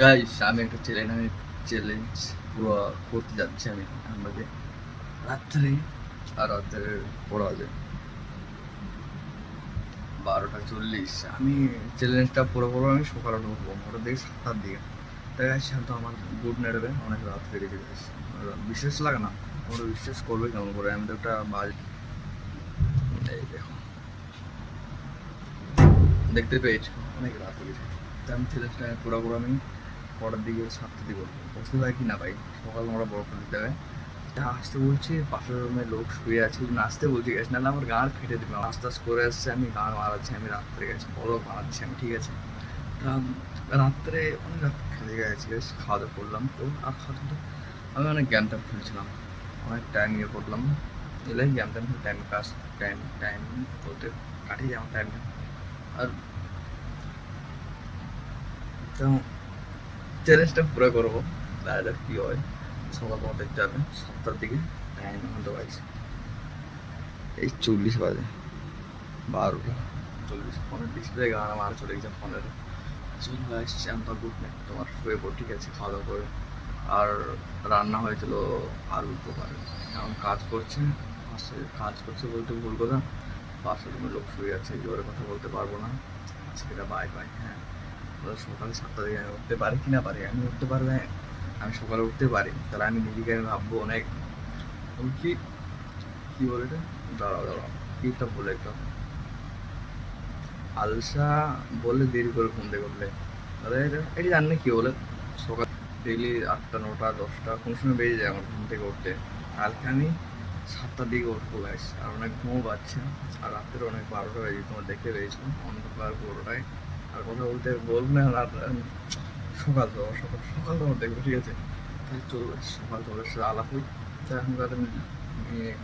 Guys আমি একটা challenge আমি চ্যালেঞ্জ পুরো করতে যাচ্ছি আমি আমাকে। রাত্রে? আর রাত্রে পড়া যায় বারোটা চল্লিশ। আমি চ্যালেঞ্জটা পুরো পুরো আমি সকালে ঢুকবো ওটা দেখি সাতটার দিকে। তাই গাইস তো আমার গুড নেটবে অনেক রাত হয়ে গেছে guys। বিশ্বাস লাগে না। ওরা বিশ্বাস করবে কেমন করে? আমি তো একটা বাজ দেখো। দেখতে পেয়েছি? অনেক রাত হয়ে গেছে। আমি চ্যালেঞ্জটা পুরো পুরো আমি। পরের দিকে সাতটা দিকে বসতে পাই কি না পাই সকাল আমরা বড় করে দিতে হবে আসতে বলছি, পাশের রুমে লোক শুয়ে আছে আসতে বলছি গেছে নাহলে আমার গাঁড় ফেটে দেবে আস্তে আস্তে করে আসছে, আমি গাঁড় মারাচ্ছি আমি রাত্রে গেছি বড় মারাচ্ছি আমি, ঠিক আছে? রাত্রে অনেক রাত খেলে গেছি খাওয়া দাওয়া করলাম। তো আর খাওয়া দাওয়া আমি অনেক জ্ঞান ট্যাম খেলছিলাম, অনেক টাইম ইয়ে করলাম। এলাই জ্ঞান ট্যাম টাইম কাজ টাইম টাইম বলতে কাটিয়ে আমার টাইমটা আর চ্যালেঞ্জটা পুরো করব। দেখা কী হয়? সকাল দেখতে হবে সাতটার দিকে টাইম হতে পারছে এই চল্লিশ বাজে। বারোটা। চল্লিশ ফোনের ডিসপ্লে গান আমার, চলে গেছে ফোনের চলে আসছে আমার গুড নাইট তোমার শুয়ে পড়, ঠিক আছে দাওয়া করে। আর রান্না হয়েছিল আলু পোকার। এখন কাজ করছে পাশে কাজ করছে বলতে ভুল কথা। পাশে রুমে লোক শুয়ে আছে জোরে কথা বলতে পারব না। আজকে বাই বাই হ্যাঁ। সকালে সাতটা দিকে আমি উঠতে পারি কি না পারি আমি উঠতে পারলে আমি সকালে উঠতে পারি তাহলে আমি নিজেকে আমি ভাববো অনেক। কি কি বলে এটা? দাঁড়াও দাঁড়াও কিটা বলে একটা। আলসা বলে দেরি করে ঘুম থেকে উঠলে তাহলে এটা এটি জানি না কি বলে। সকাল ডেইলি আটটা নটা দশটা কোন সময় বেজে যায় আমার ঘুম থেকে উঠতে। কালকে আমি সাতটার দিকে উঠবো গাইস আর অনেক ঘুমও পাচ্ছে আর রাত্রে অনেক বারোটা বেজে তোমার দেখতে পেয়েছিলাম অন্ধকার পুরোটাই। আর কথা বলতে বলব আর সকাল তো, সকাল সকাল তোমার দেখব ঠিক আছে তাই চলো সকাল সাথে আলাপ হই। তা এখন তাহলে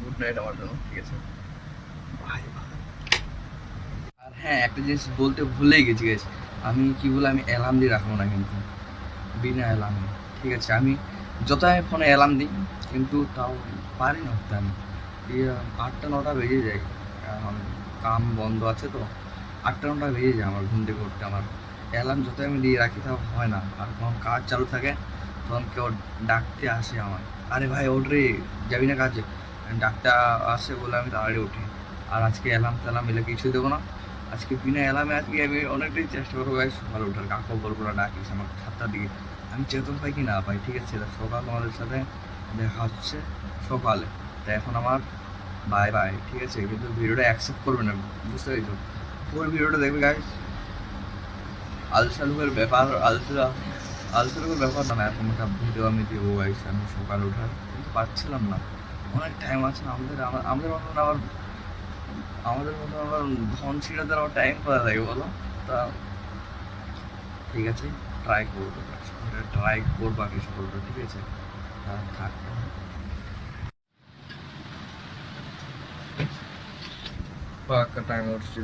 গুড নাইট আমার জন্য, ঠিক আছে? বাই আর হ্যাঁ একটা জিনিস বলতে ভুলেই গেছি গেছি আমি কি বলে, আমি অ্যালার্ম দিয়ে রাখব না কিন্তু। বিনা অ্যালার্মে ঠিক আছে? আমি যত আমি ফোনে অ্যালার্ম দিই, কিন্তু তাও পারি না উঠতে আমি আটটা, নটা বেজে যায়। কাম বন্ধ আছে তো। আটটা নটা বেজে যায় আমার ঘুম থেকে উঠতে। আমার অ্যালার্ম যত আমি দিয়ে রাখি তাও হয় না। আর যখন কাজ চালু থাকে, তখন কেউ ডাকতে আসে আমার আরে ভাই, ওঠ যাবি না কাজে? ডাকতে আসে বলে আমি তাড়াতাড়ি উঠি। আর আজকে অ্যালার্ম ট্যালার্ম এলে কিছু দেবো না। আজকে বিনা অ্যালার্মে আজকে আমি অনেকটাই চেষ্টা করব ভাই সকালে ওঠার। কাকু বলব না ডাকিস আমার সাতটার দিকে। আমি চেতন পাই কি না পাই ঠিক আছে? সকাল আমাদের সাথে দেখা হচ্ছে সকালে। তা এখন আমার বাই বাই ঠিক আছে? কিন্তু ভিডিওটা অ্যাকসেপ্ট করবে না, বুঝতে পেরেছ? পুরো ভিডিওটা দেখবে গাইস আলসালুকের ব্যাপার আলসা আলসালুকের ব্যাপার না, এখন একটা ভিডিও আমি দেবো গাইস আমি সকালে ওঠার। কিন্তু পারছিলাম না। অনেক টাইম আছে আমাদের আমাদের মতন আবার, আমাদের মতন আবার ধন ছিঁড়াতে আমার টাইম কোথায় থাকে বলো? তা, ঠিক আছে ট্রাই করব। ট্রাই করব আমি সকলটা, ঠিক আছে? থাক। টাইম উঠছি